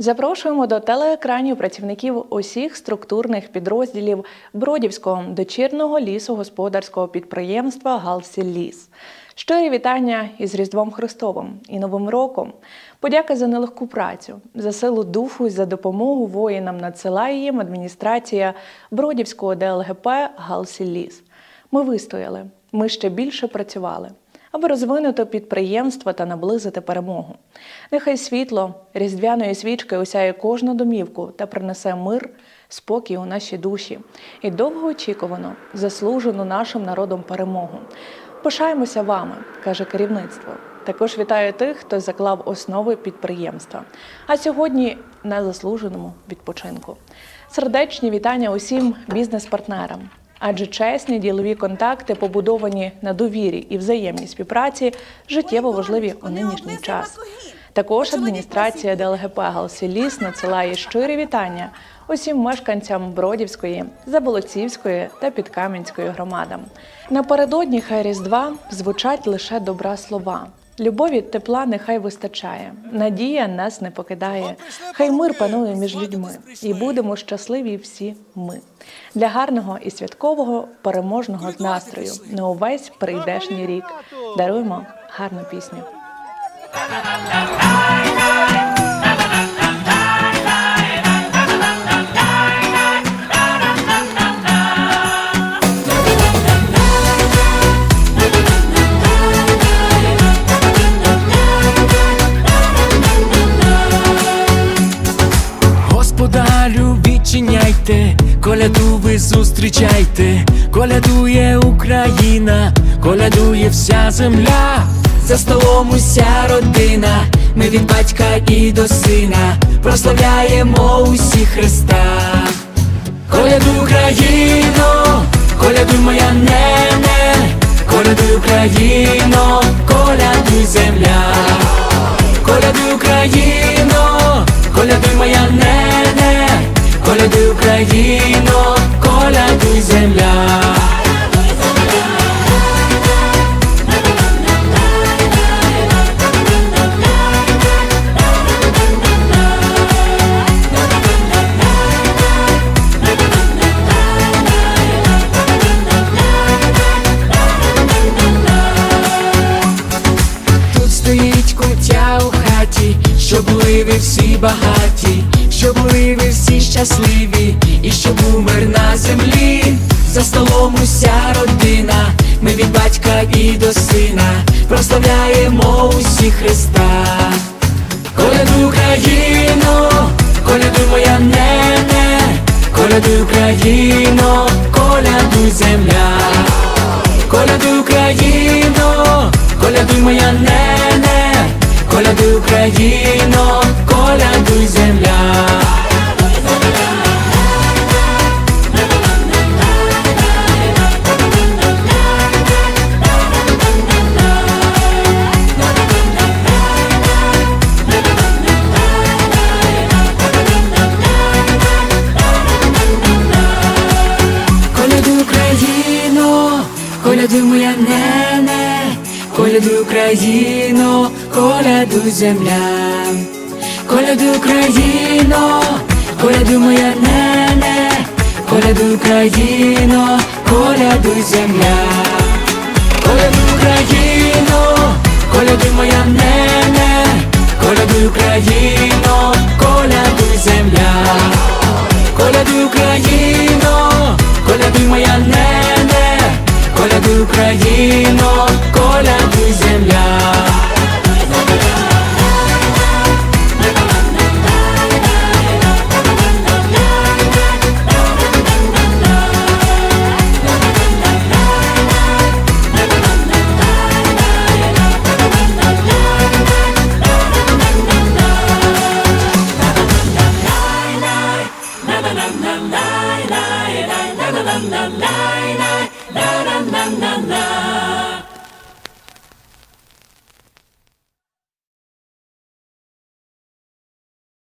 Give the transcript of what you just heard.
Запрошуємо до телеекранів працівників усіх структурних підрозділів Бродівського дочірного лісогосподарського підприємства «Галсілліс». Щирі вітання із Різдвом Христовим і Новим роком. Подяка за нелегку працю, за силу духу і за допомогу воїнам надсилає їм адміністрація Бродівського ДЛГП «Галсілліс». Ми вистояли, ми ще більше працювали аби розвинути підприємство та наблизити перемогу. Нехай світло різдвяної свічки осяє кожну домівку та принесе мир, спокій у наші душі і довгоочікувану, заслужену нашим народом перемогу. Пишаємося вами, каже керівництво. Також вітаю тих, хто заклав основи підприємства. А сьогодні на заслуженому відпочинку. Сердечні вітання усім бізнес-партнерам. Адже чесні ділові контакти, побудовані на довірі і взаємній співпраці, життєво важливі у нинішній час. Також адміністрація ДЛГП «Галсіліс» надсилає щирі вітання усім мешканцям Бродівської, Заболоцівської та Підкам'янської громадам. Напередодні хай Різдва звучать лише добра слова. Любові тепла нехай вистачає, надія нас не покидає. Хай мир панує між людьми, і будемо щасливі всі ми. Для гарного і святкового переможного настрою на увесь прийдешній рік. Даруємо гарну пісню. Коляду ви зустрічайте, колядує Україна, колядує вся земля, за столом уся родина, ми від батька і до сина прославляємо усі Христа. Колядуй Україно, колядуй моя нене, колядуй Україно, колядуй земля. Україно, колядуй земля. Тут стоїть кутя у хаті, щоб були ви всі багаті, щоб були ви всі щасливі, і щоб був мир на землі, за столом уся родина, ми від батька і до сина прославляємо усі Христа. Колядуй Україно, колядуй моя нене, колядуй Україно, колядуй земля. Колядуй Україно, колядуй моя нене, колядуй Україно, колядуй земля. Колядуй Україно, колядуй земля. Колядуй Україно, колядуй моя нене, колядуй Україно, колядуй земля. Колядуй Україно, колядуй моя нене, колядуй Україно,